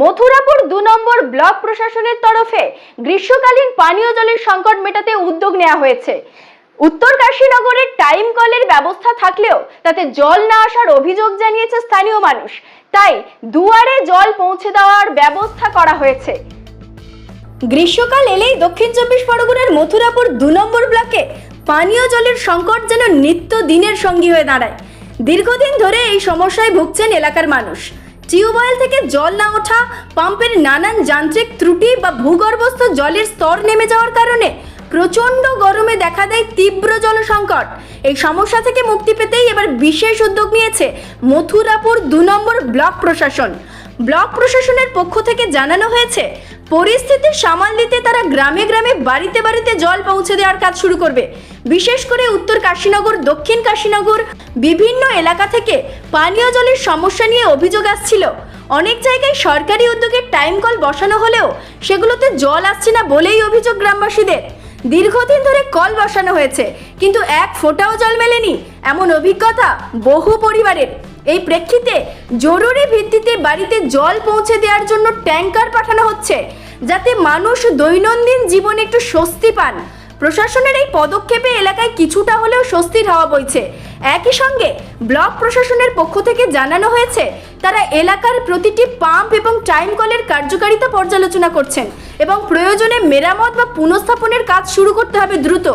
মথুরাপুর দু নম্বর ব্লক প্রশাসনের তরফে গ্রীষ্মকালীন পানীয় জলের সংকট মেটাতে উদ্যোগ নেওয়া হয়েছে। উত্তর কাশীনগরের টাইম কলের ব্যবস্থা থাকলেও তাতে জল না আসার অভিযোগ জানিয়েছে স্থানীয় মানুষ। তাই দুয়ারে জল পৌঁছে দেওয়ার ব্যবস্থা করা হয়েছে। গ্রীষ্মকাল এলেই দক্ষিণ চব্বিশ পরগনার মথুরাপুর দু নম্বর ব্লকে পানীয় জলের সংকট যেন নিত্য দিনের সঙ্গী হয়ে দাঁড়ায়। দীর্ঘদিন ধরে এই সমস্যায় ভুগছেন এলাকার মানুষ। টিউবওয়েল থেকে জল না ওঠা, পাম্পের নানান যান্ত্রিক ত্রুটি বা ভূগর্ভস্থ জলের স্তর নেমে যাওয়ার কারণে প্রচণ্ড গরমে দেখা দেয় তীব্র জল সংকট এই সমস্যা থেকে মুক্তি পেতেই এবার বিশেষ উদ্যোগ নিয়েছে মথুরাপুর দু নম্বর ব্লক প্রশাসন। ব্লক প্রশাসনের পক্ষ থেকে জানানো হয়েছে, পরিস্থিতি সামাল দিতে তারা গ্রামে গ্রামে বাড়িতে বাড়িতে জল পৌঁছে দেওয়ার কাজ শুরু করবে। বিশেষ করে উত্তর কাশীনগর, দক্ষিণ কাশীনগর বিভিন্ন এলাকা থেকে পানীয় জলের সমস্যা নিয়ে অভিযোগ আসছিল। অনেক জায়গায় সরকারি উদ্যোগে টাইম কল বসানো হলেও সেগুলোতে জল আসছে না বলেই অভিযোগ গ্রামবাসীদের। দীর্ঘদিন ধরে কল বসানো হয়েছে, কিন্তু এক ফোঁটাও জল মেলেনি এমন অভিজ্ঞতা বহু পরিবারের। এই প্রেক্ষিতে জরুরি ভিত্তিতে বাড়িতে জল পৌঁছে দেওয়ার জন্য ট্যাঙ্কার পাঠানো হচ্ছে, যাতে মানুষ দৈনন্দিন জীবনে একটু স্বস্তি পান। প্রশাসনের এই পদক্ষেপে এলাকায় কিছুটা হলেও স্বস্তির হাওয়া বইছে। একই সঙ্গে ব্লক প্রশাসনের পক্ষ থেকে জানানো হয়েছে, তারা এলাকার প্রতিটি পাম্প এবং টাইম কলের কার্যকারিতা পর্যালোচনা করছেন এবং প্রয়োজনে মেরামত বা পুনঃস্থাপনের কাজ শুরু করতে হবে দ্রুত।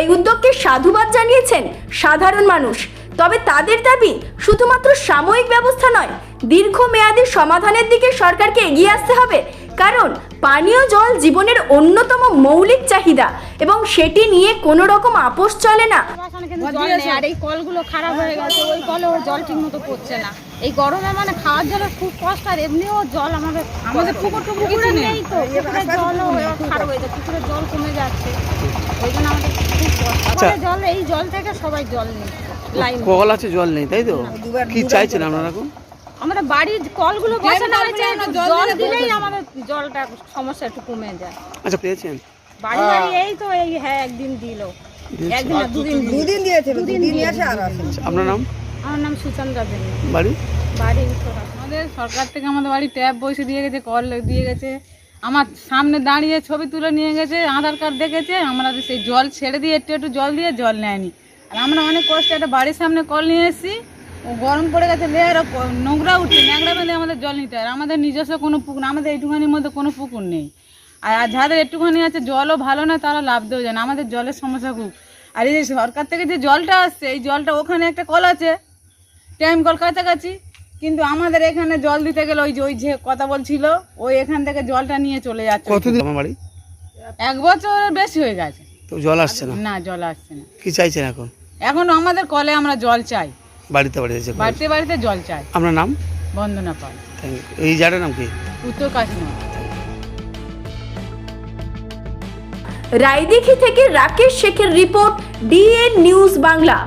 এই উদ্যোগকে সাধুবাদ জানিয়েছেন সাধারণ মানুষ। তবে তাদের দাবি, শুধুমাত্র সাময়িক ব্যবস্থা নয়, দীর্ঘমেয়াদী সমাধানের দিকে সরকারকে এগিয়ে আসতে হবে পানীয় জল জীবনের অন্যতম মৌলিক চাহিদা এবং সেটি নিয়ে কোনো রকম আপোষ চলে না। আর এই কলগুলো খারাপ হয়ে গেছে ওই কলে ওর জল ঠিক মতো পড়ছে না। এই গরমে মানে খাওয়ার জলের খুব কষ্ট আর এমনিও জল আমাদের আমাদের পুকুর টুকুর কিছু নেই। তো পুকুরের জলও খারাপ হয়ে যাচ্ছে পুকুরের জল কমে যাচ্ছে। ওই জন্য আমাদের খুব কষ্ট। আচ্ছা। জল এই জল থেকে সবাই জল নেই কল আছে জল নেই তাই তো? কি চাইছেন আপনারা আমরা বাড়ির কলগুলো বসানো হয়েছে জল দিলেই আমাদের জলটা সমস্যা একটু কমে যায়। আচ্ছা পেয়েছেন? বাড়ি বাড়ি এই তো এই হ্যাঁ একদিন দিল। একদিন না দুদিন দুদিন দিয়েছে দুদিন দিয়েছে। আর আসেনি। আপনার নাম? আমার নাম সুচন্দ্রা দেবী বাড়ি? বাড়ি উত্তরা আমাদের সরকার থেকে আমাদের বাড়ি ট্যাপ বসে দিয়ে গেছে কল দিয়ে গেছে। আমার সামনে দাঁড়িয়ে ছবি তুলে নিয়ে গেছে আধার কার্ড দেখেছে আমরা সেই জল ছেড়ে দিয়ে একটু একটু জল দিয়ে জল নেয়নি। আর আমরা অনেক কষ্টে একটা বাড়ির সামনে কল নিয়ে এসেছি। গরম পড়ে গেছে লেয়ার নোংরা উঠছে ন্যাংরা বেঁধে আমাদের জল নিতে হয়। আর আমাদের নিজস্ব কোনো পুকুর আমাদের এইটুখানির মধ্যে কোনো পুকুর নেই। আর আর যাদের একটুখানি আছে জলও ভালো না তারা লাভ দেওয়া যায় না। আমাদের জলের সমস্যা খুব। আর এই যে সরকার থেকে যে জলটা আসছে এই জলটা ওখানে একটা কল আছে টাইম কল কাছাকাছি। কিন্তু আমাদের এখানে জল দিতে গেলে ওই যে ওই যে কথা বলছিল ওই এখান থেকে জলটা নিয়ে চলে যাচ্ছে। কতদিন আমার বাড়ি? এক বছরের বেশি হয়ে গেছে। তো জল আসছে না? না জল আসছে না। কি চাইছেন এখন? এখন আমাদের কলে আমরা জল চাই। বাড়িতে বাড়িতে বাড়িতে জল চাই। আপনার নাম? বন্দনা পাল। ইউ এই জায়গাটার নাম কি? উত্তর কাশীনগর রায়দিঘি থেকে রাকেশ শেখের রিপোর্ট ডিএন নিউজ বাংলা।